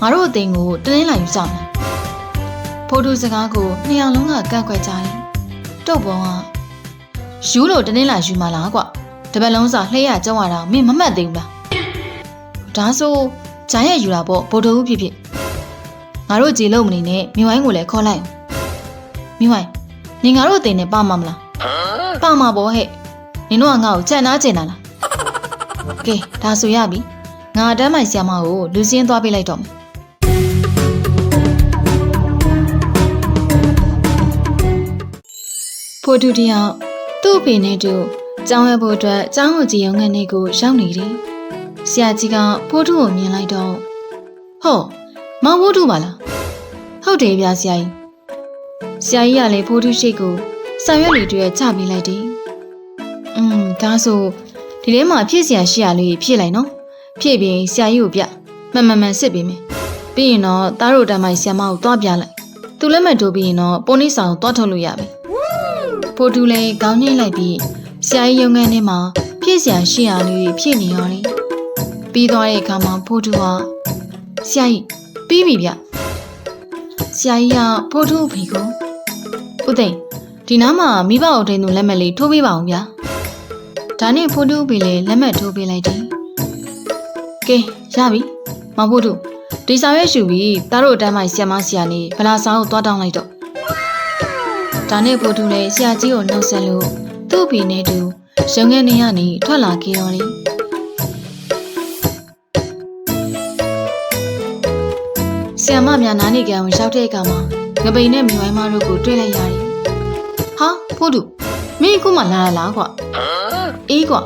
ငါတို့အသိန်းကိုတနင်းလာယူဆောင်လားဖိုးတူစကားကိုနှစ်ယောက်လုံးကကန့်ကွက်ကြတယ်တုတ်ပေါ်ကယူလို့တနင်းလာယူမလားကွတပတ်လုံးစာလှည့်ရကြောင်းရတာမင်းမမှတ်သေးဘူးလားဒါဆိုဂျိုင်းရယူတာပေါ့ဗိုလ်တော်ဦးဖြစ်ဖြစ်ငါတို့ကြည်လို့မနေနဲ့မြဝိုင်းကိုလည်းခေါ်လိုက်မြဝိုင်းနေငါတို့အသိန်းနဲ့ပါမမလားပါမှာပေါ့ဟဲ့နင်တို့ကငါ့ကိုကြံ့နာကျင်တာလားကဲဒါဆိုရပြီငါအတန်းမိုင်ဆီယမကိုလူစင်းသွားပေးလိုက်တော့မယ် ဖိုတူတယောက်သူ့အဖေနဲ့တူကျောင်းရဖို့အတွက်ကျောင်းကိုကြည်ရုံငန်းလေးကိုရောက်နေတယ်။ဆရာကြီးကဖိုတူကိုမြင်လိုက်တော့ဟောမောင်ဖိုတူပါလား။ဟုတ်တယ်ဗျာဆရာကြီး။ဆရာကြီးကလည်းဖိုတူရှိတ်ကိုဆာရွက်လီတွေချပေးလိုက်တယ်။อืมဒါဆိုဒီထဲမှာဖြည့်ဆရာရှိရလေးဖြည့်လိုက်နော်။ဖြည့်ပြီးဆရာကြီးကိုပြမှန်မှန်မှန်စစ်ပေးမယ်။ပြီးရင်တော့သားတို့တမ်းမိုင်ဆရာမကိုတွားပြလိုက်။သူလက်မှတ်ထိုးပြီးရင်တော့ပုံနှိဆောင်ကိုတွားထုတ်လို့ရပြီ။ ဖိုတူလည်းခေါင်းညှိလိုက်ပြီးဆရာကြီးရုံငန်းထဲမှာဖြည့်ဆရာရှိရလေးဖြည့်နေရတယ်။ပြီးသွားတဲ့အခါမှာဖိုတူကဆရာကြီးပြီးပြီဗျ။ဆရာကြီးကဖိုတူအဖေကိုဦးသိန်းဒီနားမှာမိဘအုပ်ထိန်သူလက်မှတ်လေးထိုးပေးပါအောင်ဗျာ။ဒါနဲ့ဖိုတူအဖေလည်းလက်မှတ်ထိုးပေးလိုက်တယ်။ကဲရပြီ။မဖိုတူဒီစာရွက်ရှူပြီးသားတို့အတန်းမိုင်ဆရာမဆရာနေဗလာစာကိုသွားတောင်းလိုက်တော့ ဒါနဲ့ပို့တူလည်းဆရာကြီးကိုနှုတ်ဆက်လို့သူ့အဖေနဲ့တူရုံငယ်နေရနေထွက်လာခဲ့တော်တယ်။ဆရာမများနားနေကြအောင်ရောက်တဲ့အခါမှာငပိန်နဲ့မြဝိုင်းမတို့ကိုတွေ့လိုက်ရတယ်။ဟာပို့တူမင်းအခုမှလာလာလားကွ။အေးကွ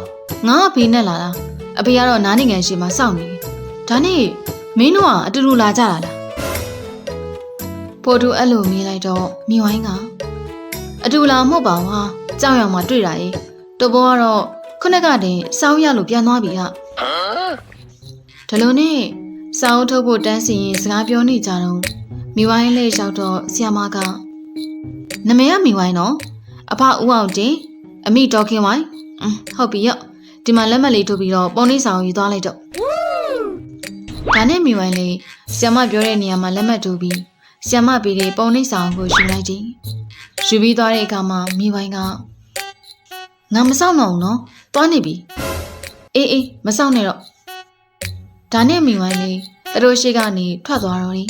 ငါအဖေနဲ့လာလား။အဖေကတော့နားနေကန်ရှိမှစောင့်နေတယ်။ဒါနဲ့မင်းတို့ကအတူတူလာကြတာလား။ပို့တူအဲ့လိုမြင်လိုက်တော့မြဝိုင်းက အတူလာမဟုတ်ပါဘူးဟာကြောက်ရွံမှာတွေ့တာရေတော်ဘောကတော့ခုနကတည်းစောင်းရလို့ပြန်သွားပြီဟာဒါလို့နဲ့စောင်းထုတ်ဖို့တန်းစီရင်စကားပြောနေကြတော့မိဝိုင်းလေးရောက်တော့ဆီယမကနမေကမိဝိုင်းနော်အဖဦးအောင်တင်အမိတော်ခင်ဝိုင်းอืมဟုတ်ပြီရော့ဒီမှာလက်မှတ်လေးထုတ်ပြီးတော့ပုံလေးဆောင်ယူသွားလိုက်တော့ဒါနဲ့မိဝိုင်းလေးဆီယမပြောတဲ့နေရာမှာလက်မှတ်ထိုးပြီးဆီယမပြီးတဲ့ပုံလေးဆောင်ကိုယူလိုက်တယ် ယူပြီးသွားတဲ့အခါမှာမိဝိုင်းကငါမစောင့်တော့ဘူးနော်သွားနေပြီအေးအေးမစောင့်နဲ့တော့ဒါနဲ့မိဝိုင်းလေးသူတို့ရှိကနေထွက်သွားတော့တယ်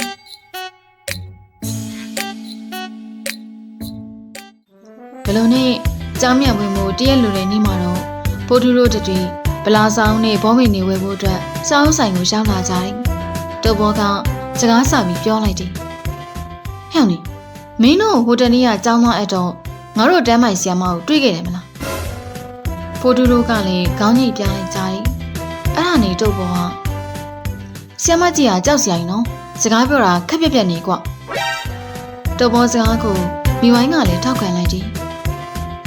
ဘယ်လိုနဲ့ကြောင်းမြတ်ဝင်မှုတရက်လူတွေနေမှာတော့ဖိုးတူတို့တည်းဗလာဆောင်နဲ့ဘောမိန်နေဝဲဖို့အတွက်စောင်းဆိုင်ကိုရောက်လာကြတယ်တုပ်ဘောကစကားဆပြီးပြောလိုက်တယ်ဟဲ့နေ မင်းတို့ဟိုတယ်နေ့ကကြောင်းသွားအပ်တော့ငါတို့တန်းမိုင်ဆီယမကိုတွေ့ခဲ့တယ်မလားဖိုတူတို့ကလည်းခေါင်းညိတ်ပြလိုက်ကြတယ်အဲ့ဒါနေတော့ဘောဟာဆီယမကြီးကကြောက်စရာကြီးနော်စကားပြောတာခက်ပြက်ပြက်နေကွတော့ဘောစကားကိုမိဝိုင်းကလည်းထောက်ခံလိုက်တယ်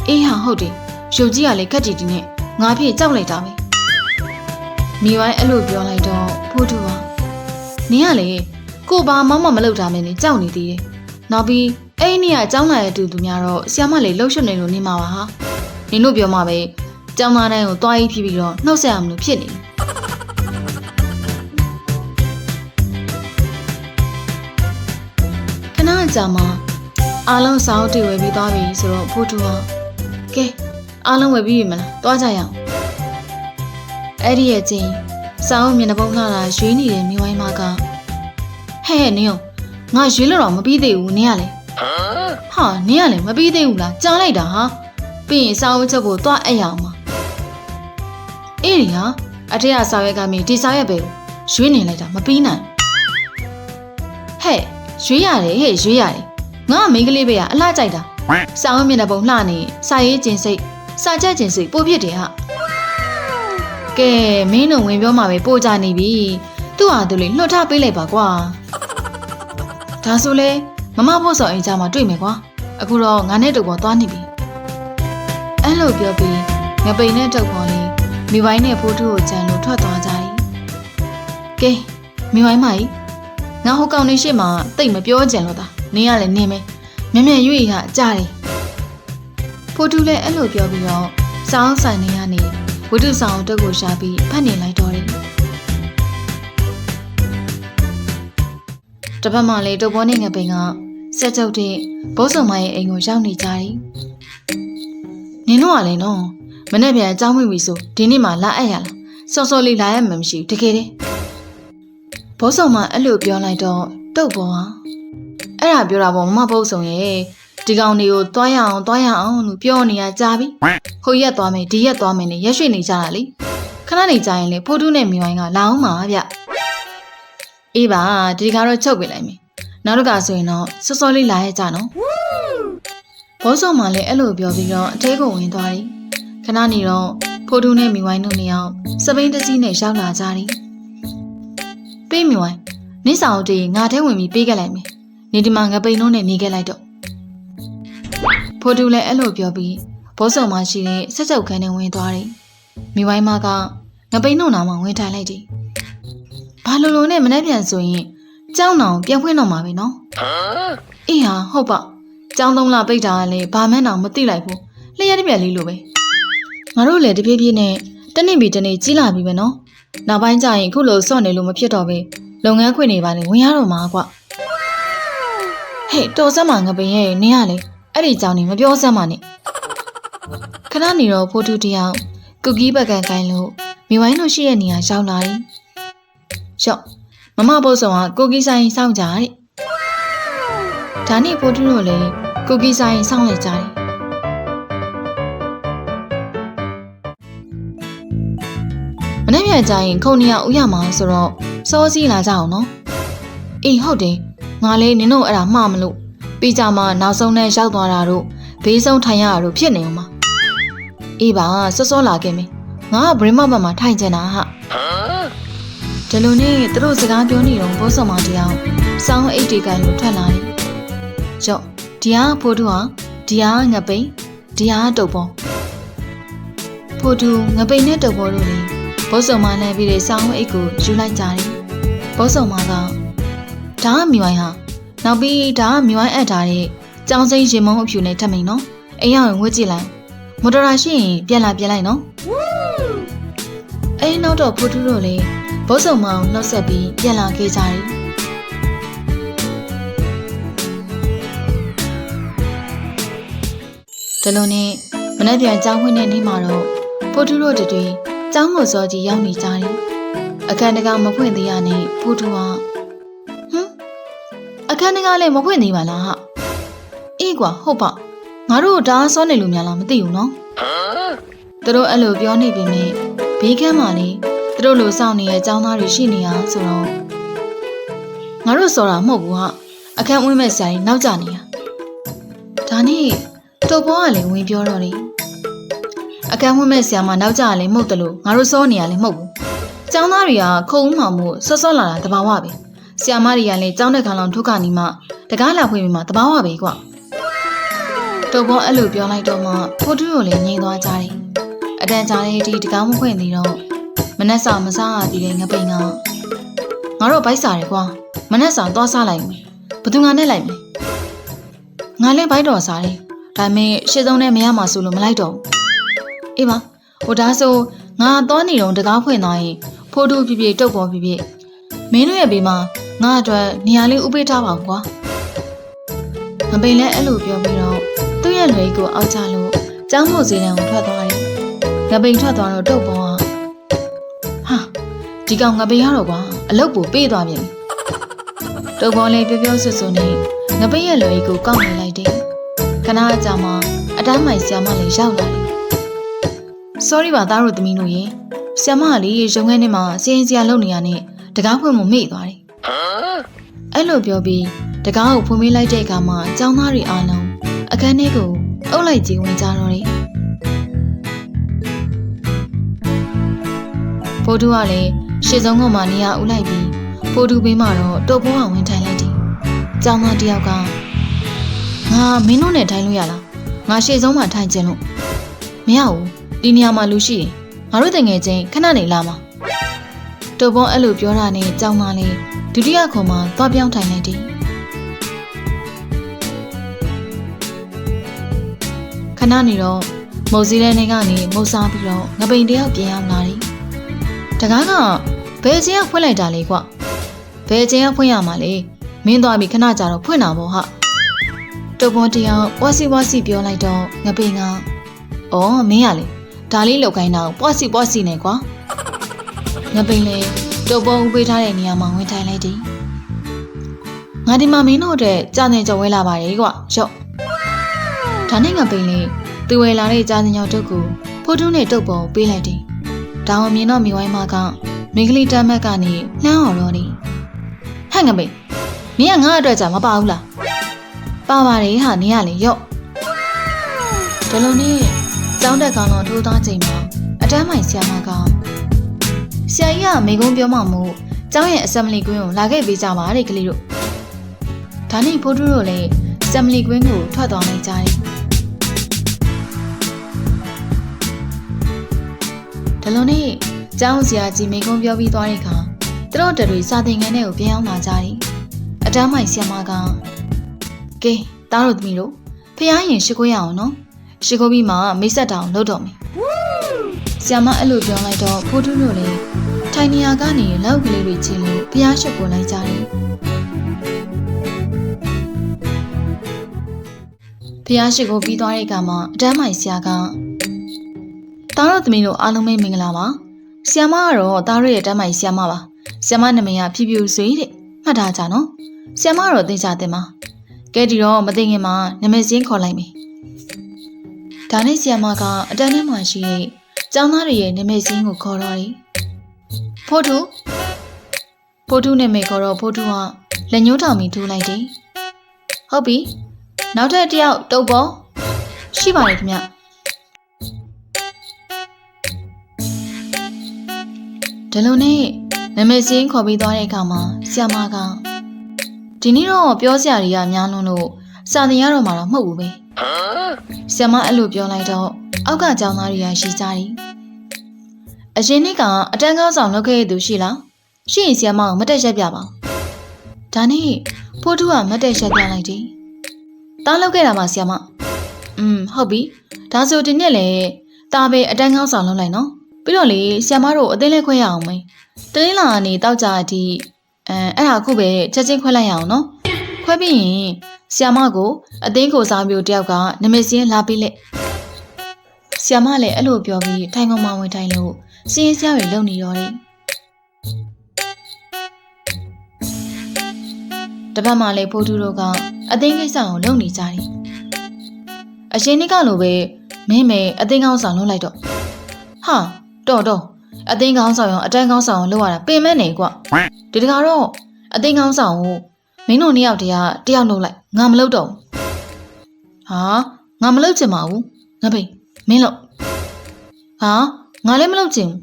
အေးဟာဟုတ်တယ်ရုပ်ကြီးကလည်းခက်တီတီနဲ့ငါဖြစ်ကြောက်လိုက်တာပဲမိဝိုင်းအဲ့လိုပြောလိုက်တော့ဖိုတူဟာနင်းကလေကိုဘာမှမမလုပ်တာမင်းနဲ့ကြောက်နေသေးတယ်နောက်ပြီး အဲ့ဒီနေ့ကကျောင်းလာတဲ့သူသူများတော့ဆ iam မလေးလှုပ်ရှုပ်နေလို့နေမှာပါဟာနင်တို့ပြောမှာပဲကျောင်းသားတိုင်းကိုတွားကြီးဖြစ်ပြီးတော့နှုတ်ဆက်ရမလို့ဖြစ်နေတယ်ခဏကြာမှအားလုံးစောင်းတီဝယ်ပြီးသွားပြီဆိုတော့ဖိုးတူဟာကဲအားလုံးဝယ်ပြီးပြီမလားတွားကြရအောင်အဲ့ဒီရဲ့ချင်းစောင်းမျက်နှာပုံလှတာရွေးနေတဲ့မိဝိုင်းမကဟဲ့ဟဲ့နင်ရောငါရွေးလို့တော့မပြီးသေးဘူးနင်ကလည်း ဟာနင်ကလေမပြီးသေးဘူးလားကြားလိုက်တာဟာပြီးရင်စာအုပ်ချက်ကိုသွားအပ်ရအောင်ပါအေးရီဟာအထက်ကစာရွက်ကမင်းဒီစာရွက်ပဲကိုရွေးနေလိုက်တာမပြီးနိုင်ဟဲ့ရွေးရတယ်ဟဲ့ရွေးရတယ်ငါကမိန်းကလေးပဲကအလှကြိုက်တာစာအုပ်မျက်နှာပုံလှနေစာရေးကျင်စိတ်စာချက်ကျင်စိတ်ပို့ဖြစ်တယ်ဟာကဲမင်းတို့ဝင်ပြောမှာပဲပို့ကြနေပြီသူ့ဟာသူလေးလွှတ်ထားပေးလိုက်ပါကွာဒါဆိုလဲမမဖို့စော်အိမ်ကြမှာတွေ့မယ်ကွာ အခုတော့ငါနဲ့တူပေါ်သွားနေပြီအဲ့လိုပြောပြီးငပိန်နဲ့တုပ်ပေါ်လေးမိဝိုင်းနဲ့ဖိုးထုကိုကြံလို့ထွက်သွားကြတယ်ကဲမိဝိုင်းမကြီးငါဟိုကောင်နေရှိမှတိတ်မပြောကြံလို့တာနင်းကလည်းနင်းမယ်မြန်မြန်ရွေ့ရကြားတယ်ဖိုးထုလည်းအဲ့လိုပြောပြီးတော့စောင်းဆိုင်နေရနေဝိတုဆောင်တုပ်ကိုရှာပြီးဖတ်နေလိုက်တော့တယ်တစ်ဖက်မှာလေတုပ်ပေါ်နဲ့ငပိန်က ဆက်ချုပ်တဲ့ဘိုးစုံမရဲ့အိမ်ကိုရောက်နေကြတယ်နင်တို့ကလည်းနော်မနေ့ပြန်အကြောင်းဝင်ပြီဆိုဒီနေ့မှလာအပ်ရလားစောစောလေးလာရမှမရှိဘူးတကယ်တည်းဘိုးစုံမအဲ့လိုပြောလိုက်တော့တုပ်ပေါ်ဟာအဲ့ဒါပြောတာပေါ့မမဘိုးစုံရဲ့ဒီကောင်တွေကိုတွားရအောင်တွားရအောင်လို့ပြောနေရကြပြီဟိုရက်သွားမယ်ဒီရက်သွားမယ်နဲ့ရက်ရွှေ့နေကြတာလေခဏနေကြရင်လေဖိုးတူးနဲ့မိဝိုင်းကလာအောင်ပါဗျအေးပါဒီကတော့ချုပ်ပြလိုက်မယ် နောက်တစ်ခါဆိုရင်တော့စောစောလေးလာရကြနော်ဘောဆောင်မှလည်းအဲ့လိုပြောပြီးတော့အထဲကိုဝင်သွားတယ်ခဏနေတော့ဖိုးတူးနဲ့မိဝိုင်းတို့နှစ်ယောက်စပိန်တစ်စီးနဲ့ရောက်လာကြတယ်ပေးမိဝိုင်းနင့်စာအုပ်တွေငါထဲဝင်ပြီးပေးခဲ့လိုက်မယ်နေဒီမှာငပိန်တို့နဲ့နေခဲ့လိုက်တော့ဖိုးတူးလည်းအဲ့လိုပြောပြီးဘောဆောင်မှရှိတဲ့ဆက်ချုပ်ခန်းနဲ့ဝင်သွားတယ်မိဝိုင်းမကငပိန်တို့နာမှာဝင်ထိုင်လိုက်တယ်ဘာလို့လို့နဲ့မနှက်ပြန်ဆိုရင် ကြောင်းအောင်ပြန်ဖွင့်တော့မှာပဲနော်အေးဟာဟုတ်ပါကြောင်းသုံးလပိတ်တာကလည်းဘာမှန်းတော့မသိလိုက်ဘူးလျှက်တစ်ပြက်လေးလိုပဲငါတို့လည်းတပြေးပြေးနဲ့တနေ့ပြီးတနေ့ကြီးလာပြီပဲနော်နောက်ပိုင်းကျရင်အခုလိုစော့နေလို့မဖြစ်တော့ပဲလုပ်ငန်းခွင်တွေပါနေဝင်ရတော့မှာကွဟဲ့တော်စမ်းမငပင်ရဲ့နင်းရလေအဲ့ဒီကြောင်နေမပြောစမ်းပါနဲ့ခဏနေတော့ဖိုးတူတယောက်ကုကီးပကံကိုင်းလို့မိဝိုင်းတို့ရှိရဲ့နေရာရောက်လာတယ်ရော့ မမဘုတ်ဆောင်ကကိုကီးဆိုင်စောင့်ကြတဲ့ဒါနဲ့ဖိုးတူတို့လည်းကိုကီးဆိုင်စောင့်လိုက်ကြတယ်မနေ့ပြန်ကြရင်ခုံနေရဥရမှာဆိုတော့စောစီးလာကြအောင်နော်အေးဟုတ်တယ်ငါလေးနင်တို့အဲ့ဒါမှားမလို့ပြီးကြမှာနောက်ဆုံးနဲ့ရောက်သွားတာတို့ဘေးဆုံးထိုင်ရတာတို့ဖြစ်နေအောင်ပါအေးပါစောစောလာခဲ့မယ်ငါကဘရင်းမဘတ်မှာထိုင်ကျင်တာဟာ ဒီလိုနဲ့သူတို့စကားပြောနေတော့ဘောဆောင်မတရားစောင်းအိတ်တွေကန်လို့ထွက်လာတယ်ရော့ဒီဟာဖိုးတူဟာဒီဟာငပိန်ဒီဟာတုပ်ပေါ်ဖိုးတူငပိန်နဲ့တုပ်ပေါ်တို့လေဘောဆောင်မနဲ့ပြီးတဲ့စောင်းအိတ်ကိုယူလိုက်ကြတယ်ဘောဆောင်မကဒါကမိဝိုင်းဟာနောက်ပြီးဒါကမိဝိုင်းအပ်ထားတဲ့ကြောင်စိမ့်ရင်မုံအဖြူနဲ့ထပ်မိန်နော်အိမ်ရောက်ရင်ဝတ်ကြည့်လိုက်မော်တော်ရာရှိရင်ပြန်လာပြန်လိုက်နော်အဲ့နောက်တော့ဖိုးတူတို့လေ ဘုတ်ဆုံမောင်နှုတ်ဆက်ပြီးပြန်လာခဲ့ကြတယ်ဒီလိုနဲ့မနေ့ပြန်ကြောင်းခွင့်တဲ့နေ့မှာတော့ဖိုးတူတို့တွေကျောင်းကိုစောကြီးရောက်နေကြတယ်အခန်းတကာမဖွင့်သေးရနဲ့ဖိုးတူကဟမ်အခန်းတကာလည်းမဖွင့်သေးပါလားဟာအေးကွာဟုတ်ပါငါတို့ဒါစောနေလို့များလားမသိဘူးနော်သူတို့အဲ့လိုပြောနေပေမဲ့ဘေးကမ်းမှာလေ သူတို့လိုစောင့်နေတဲ့အကြောင်းသားတွေရှိနေရဆိုတော့ငါတို့ဆိုတာမဟုတ်ဘူးဟာအခန်းဝင်မဲ့ဆရာကြီးနောက်ကျနေတာဒါနဲ့တူဘောကလည်းဝင်ပြောတော့တယ်အခန်းဝင်မဲ့ဆရာမနောက်ကျရလည်းမဟုတ်တယ်လို့ငါတို့စောနေရလည်းမဟုတ်ဘူးကျောင်းသားတွေကခုံဦးမှောင်မှုဆော့ဆော့လာတာတဘာဝပဲဆရာမတွေကလည်းကျောင်းတဲ့ခါလောင်ထုတ်ကနေမှတကားလာဖွင့်ပြီးမှတဘာဝပဲကွာတူဘောအဲ့လိုပြောလိုက်တော့မှဖိုးတူးကိုလည်းငြိမ်သွားကြတယ်အတန်ကြာတဲ့အထိတကားမဖွင့်သေးတော့ နှက်စာမစားရသေးတဲ့ငပိန်ကငါတို့ဘိုက်စားတယ်ကွာမနှက်စာသွားစားလိုက်မယ်ဘသူငါနဲ့လိုက်မယ်ငါလည်းဘိုက်တော်စားတယ်ဒါပေမဲ့ရှစ်ဆုံးနဲ့မရမှာဆိုလို့မလိုက်တော့ဘူးအေးပါဟိုဒါဆိုငါသွားနေတော့တကားဖွင့်သွားရင်ဖိုးတူပြပြတုတ်ပေါ်ပြပြမင်းတို့ရဲ့ဘေးမှာငါအတွက်နေရာလေးဥပေးထားပါကွာငပိန်လည်းအဲ့လိုပြောပြီးတော့သူ့ရဲ့လွယ်ကိုအောက်ချလို့ကျောင်းမို့စီတန်းကိုထွက်သွားတယ်ငပိန်ထွက်သွားတော့တုတ်ပေါ်ကဟာ ဒီကောင်ငပိန်ရတော့ကွာအလုတ်ကိုပေးသွားပြန်ပြီတုတ်ပေါ်လည်းပြောပြောဆွဆွနဲ့ငပိန်ရဲ့လွယ်ကိုကောက်နေလိုက်တယ်ခဏအကြာမှာအတန်းမိုင်ဆရာမလည်းရောက်လာတယ် sorry ပါသားတို့သမီးတို့ရေဆရာမကလေရုံငန်းထဲမှာစရင်စရာလုပ်နေရနဲ့တကားဖွင့်မှုမေ့သွားတယ်အဲ့လိုပြောပြီးတကားကိုဖွင့်ပေးလိုက်တဲ့အခါမှာចောင်းသားတွေအားလုံးအခန်းထဲကိုအုပ်လိုက်ကြည့်ဝင်ကြတော့တယ်ဖိုးတူကလည်း ရှေ့ဆုံးကမှနေရာဦးလိုက်ပြီးဖိုးတူဘေးမှာတော့တုပ်ဘိုးအောင်ဝင်ထိုင်လိုက်တယ်ចောင်းသားတယောက်ကငါမင်းတို့နဲ့ထိုင်လို့ရလားငါရှေ့ဆုံးမှာထိုင်ခြင်းလို့မရဘူးဒီနေရာမှာလူရှိတယ်ငါတို့တငယ်ချင်းခဏနေလာမှာတုပ်ဘုံအဲ့လိုပြောတာနဲ့ကြောင်းသားလေးဒုတိယခုံမှာသွားပြောင်းထိုင်လိုက်တယ်ခဏနေတော့မုတ်စည်းတဲ့နေကနေမုတ်စားပြီးတော့ငပိန်တယောက်ပြင်ရောက်လာတယ်တကားက ဘယ်ချင်းကဖွင့်လိုက်တာလဲကွဘယ်ချင်းကဖွင့်ရမှာလဲမင်းသွားပြီခဏကြာတော့ဖွင့်တာပေါ့ဟာတုပ်ပေါ်တယောက်ဝါစီဝါစီပြောလိုက်တော့ငပိန်ကအော်မင်းရလေဒါလေးလောက်ခိုင်းတော့ပွားစီပွားစီနေကွာငပိန်လေတုပ်ပေါ်ဦးပေးထားတဲ့နေရာမှာဝင်ထိုင်လိုက်တယ်ငါဒီမှာမင်းတို့အတွက်ကြာနေကြဝဲလာပါတယ်ကွရော့ဒါနဲ့ငပိန်လေသူဝဲလာတဲ့ကြာနေရောက်တုပ်ကိုဖိုးထုနဲ့တုပ်ပေါ်ပေးလိုက်တယ်ဒါအောင်မြင်တော့မိဝိုင်းမက မိန်းကလေးတမ်းမက်ကနေလှမ်းအောင်တော့နေဟဲ့ငပိန်မင်းကငါ့အတွက်ကြာမပါဘူးလားပါပါတယ်ဟာနင်ကလေရော့ဒီလိုနဲ့ကျောင်းတက်ကောင်တော့ထိုးသားချိန်မှာအတန်းမိုင်ဆရာမကဆရာကြီးကမိကုန်းပြောမှမို့ကျောင်းရဲ့အစမ်ဘလီကွင်းကိုလာခဲ့ပေးကြပါတဲ့ကလေးတို့ဒါနဲ့ဖိုးထုတို့လည်းအစမ်ဘလီကွင်းကိုထွက်သွားလိုက်ကြတယ်ဒီလိုနဲ့ ကျောင်းဆရာကြီးမိကုန်းပြောပြီးသွားတဲ့အခါသူတို့တတွေစာသင်ခန်းထဲကိုပြန်ရောက်လာကြတယ်အတန်းမိုင်ဆရာမကကဲတားတို့သမီးတို့ဖះရင်ရှိခိုးရအောင်နော်ရှိခိုးပြီးမှမိတ်ဆက်တောင်လုပ်တော့မယ်ဆရာမအဲ့လိုပြောလိုက်တော့ဖိုးထုတို့လည်းထိုင်နေရာကနေလောက်ကလေးတွေချင်းလို့ဖះရှိခိုးလိုက်ကြတယ်ဖះရှိခိုးပြီးသွားတဲ့အခါမှာအတန်းမိုင်ဆရာကတားတို့သမီးတို့အားလုံးပဲမင်္ဂလာပါ ဆရာမကတော့တားတို့ရဲ့တန်းမိုင်ဆရာမပါဆရာမနာမည်ကဖြူဖြူဆွေတဲ့မှတ်ထားကြနော်ဆရာမတော့သိကြတယ်မှာကဲဒီတော့မသိခင်မှာနာမည်စင်းခေါ်လိုက်မယ်ဒါနဲ့ဆရာမကအတန်းထဲမှာရှိတဲ့ကျောင်းသားတွေရဲ့နာမည်စင်းကိုခေါ်တော့တယ်ဖိုးထုဖိုးထုနာမည်ခေါ်တော့ဖိုးထုကလက်ညှိုးထောင်ပြီးထိုးလိုက်တယ်ဟုတ်ပြီနောက်ထပ်တစ်ယောက်တုပ်ပေါ်ရှိပါတယ်ခင်ဗျ ဒီလိုနဲ့နာမည်စင်းခေါ်ပြီးသွားတဲ့အခါမှာဆရာမကဒီနေ့တော့ပြောစရာတွေကများလွန်းလို့စာသင်ရတော့မှာတော့မဟုတ်ဘူးပဲဆရာမအဲ့လိုပြောလိုက်တော့အောက်ကကျောင်းသားတွေကရှိကြတယ်အရင်နေ့ကအတန်းကောင်းဆောင်လုပ်ခဲ့ရသူရှိလားရှိရင်ဆရာမကိုမတက်ရက်ပြပါဦးဒါနဲ့ဖိုးထုကမတက်ရက်ပြလိုက်တယ်တားလုပ်ခဲ့တာပါဆရာမอืมဟုတ်ပြီဒါဆိုဒီနေ့လေတားပဲအတန်းကောင်းဆောင်လုပ်လိုက်နော် ပြီးတော့လေဆရာမတို့အသိလဲခွဲရအောင်မေးတလင်းလာကနေတောက်ကြအထိအဲအဲ့ဒါခုပဲချက်ချင်းခွဲလိုက်ရအောင်နော်ခွဲပြီးရင်ဆီယမကိုအသိန်းကိုစားမျိုးတယောက်ကနမစင်းလာပြီးလက်ဆီယမလည်းအဲ့လိုပြောပြီးထိုင်ကောင်မဝင်ထိုင်လို့စင်းစရာတွေလုံနေတော့တယ်တပတ်မှလည်းဖိုးထူးတို့ကအသိန်းကိစ္စကိုလုံနေကြတယ်အရှင်နိကလိုပဲမင်းမေအသိန်းကောင်းဆောင်လုပ်လိုက်တော့ဟာ တော်တော်အသိန်းကောင်းဆောင်ရောအတန်းကောင်းဆောင်ရောလုပ်ရတာပင်မဲ့နေကွဒီတကတော့အသိန်းကောင်းဆောင်ကိုမင်းတို့နှစ်ယောက်တည်းကတယောက်လုပ်လိုက်ငါမလုပ်တော့ဘူးဟာငါမလုပ်ချင်ပါဘူးငါပိမင်းလုပ်ဟာငါလည်းမလုပ်ချင်ဘူး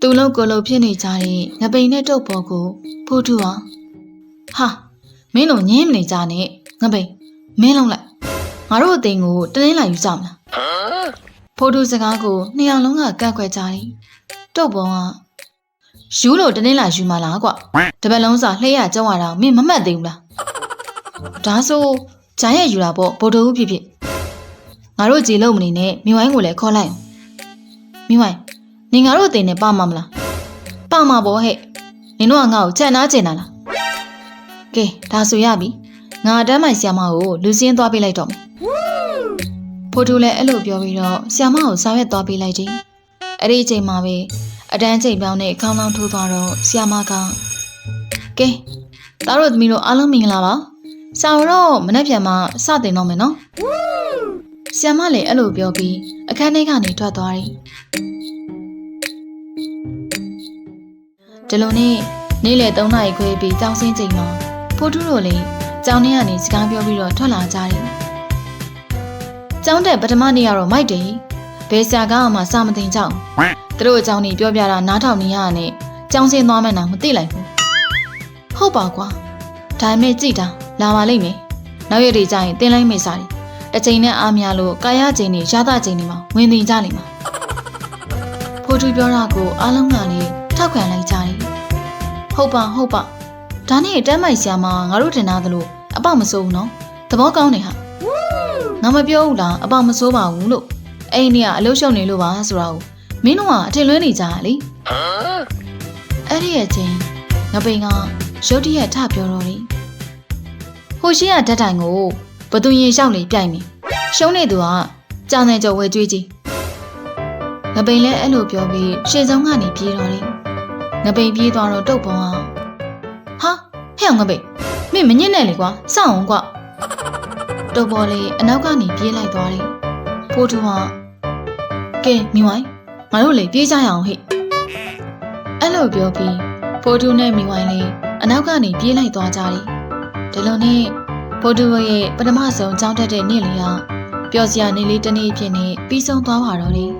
သူလုံးကိုလုံးဖြစ်နေကြတဲ့ငပိန်နဲ့တုတ်ပေါ်ကိုဖိုးထူအောင်ဟာမင်းတို့ညင်းမနေကြနဲ့ငပိန်မင်းလုံးလိုက်ငါတို့အသိန်းကိုတင်းတင်းလာယူကြမလား ဖိုးထူစကားကိုနှစ်ယောက်လုံးကကန့်ကွက်ကြတယ်တုတ်ပေါ်ကယူလို့တင်းတင်းလာယူမလားကွတပတ်လုံးစာလှည့်ရကြောင်းရတာမင်းမမှတ်သေးဘူးလားဒါဆိုဂျိုင်းရယူတာပေါ့ဗိုလ်တော်ဦးဖြစ်ဖြစ်ငါတို့ကြည်လို့မနေနဲ့မိဝိုင်းကိုလည်းခေါ်လိုက်အောင်မိဝိုင်းနေငါတို့အတင်နဲ့ပါမှာမလားပါမှာပေါ့ဟဲ့နင်တို့ကငါ့ကိုကြံ့နာကျင်တာလားကဲဒါဆိုရပြီငါတမ်းမိုင်ဆီယမကိုလူစင်းသွားပေးလိုက်တော့မယ် ဖိုးတူလည်းအဲ့လိုပြောပြီးတော့ဆီယမကိုဆောင်ရွက်သွားပေးလိုက်တယ်အဲ့ဒီအချိန်မှာပဲအတန်းချိန်ပြောင်းနဲ့ခေါင်းလောင်းထိုးသွားတော့ဆီယမကကဲသားတို့သမီးတို့အားလုံးမင်္ဂလာပါစာဝတော့မနေ့ပြန်မှစတင်တော့မယ်နော်ဆီယမလည်းအဲ့လိုပြောပြီးအခန်းထဲကနေထွက်သွားတယ်ဒီလိုနဲ့နေ့လယ်3နာရီခွဲပြီးကြောင်စင်းချိန်မှာဖိုးထူးတို့လည်းကြောင်ထဲကနေစကားပြောပြီးတော့ထွက်လာကြတယ် ကျောင်းတက်ပထမနေ့ကတော့မိုက်တယ်ဘယ်ဆရာကမှစာမသိကြအောင်သူတို့အကြောင်းကြီးပြောပြတာနားထောင်နေရတာနဲ့ကျောင်းစင်းသွားမှန်းတော့မသိလိုက်ဘူးဟုတ်ပါကွာဒါပေမဲ့ကြည်တာလာပါလိမ့်မယ်နောက်ရက်တွေကျရင်တင်းလိုက်မိစားတယ်တစ်ချိန်နဲ့အားများလို့ကာယချိန်တွေရသချိန်တွေမှာဝင်သိကြလိမ့်မှာဖိုးထူးပြောတာကိုအားလုံးကလည်းထောက်ခံလိုက်ကြတယ်ဟုတ်ပါဟုတ်ပါဒါနဲ့တမ်းမိုက်ဆရာမငါတို့တင်သားသလိုအပမစိုးဘူးနော်သဘောကောင်းနေဟာ ငါမပြောဘူးလားအပမစိုးပါဘူးလို့အဲ့ဒီနေ့ကအလုပ်ရှုပ်နေလို့ပါဆိုတာကိုမင်းတို့ကအထင်လွဲနေကြတာလေအဲ့ဒီရဲ့ချင်းငပိန်ကရုတ်တရက်ထပြောတော့တယ်ဟိုရှိရဓာတ်တိုင်ကိုဘသူရင်လျှောက်လေပြိုင်နေရှုံးနေသူကကြာနေကြော်ဝဲကြွေးကြီးငပိန်လည်းအဲ့လိုပြောပြီးရှေ့ဆုံးကနေပြေးတော့တယ်ငပိန်ပြေးသွားတော့တုတ်ပုံအောင်ဟာဟဲ့အောင်ငပိန်မင်းမညစ်နဲ့လေကွာစောင့်အောင်ကွာ တုတ်ပေါ်လေးအနောက်ကနေပြေးလိုက်သွားတယ်ဖိုးထူကကဲမိဝိုင်းငါတို့လေပြေးကြရအောင်ဟိအဲ့လိုပြောပြီးဖိုးထူနဲ့မိဝိုင်းလေးအနောက်ကနေပြေးလိုက်သွားကြတယ်ဒီလိုနဲ့ဖိုးထူရဲ့ပထမဆုံးကြောင်းတက်တဲ့နေ့လေးဟာပျော်စရာနေ့လေးတစ်နေ့ဖြစ်နေပြီးဆုံးသွားပါတော့တယ်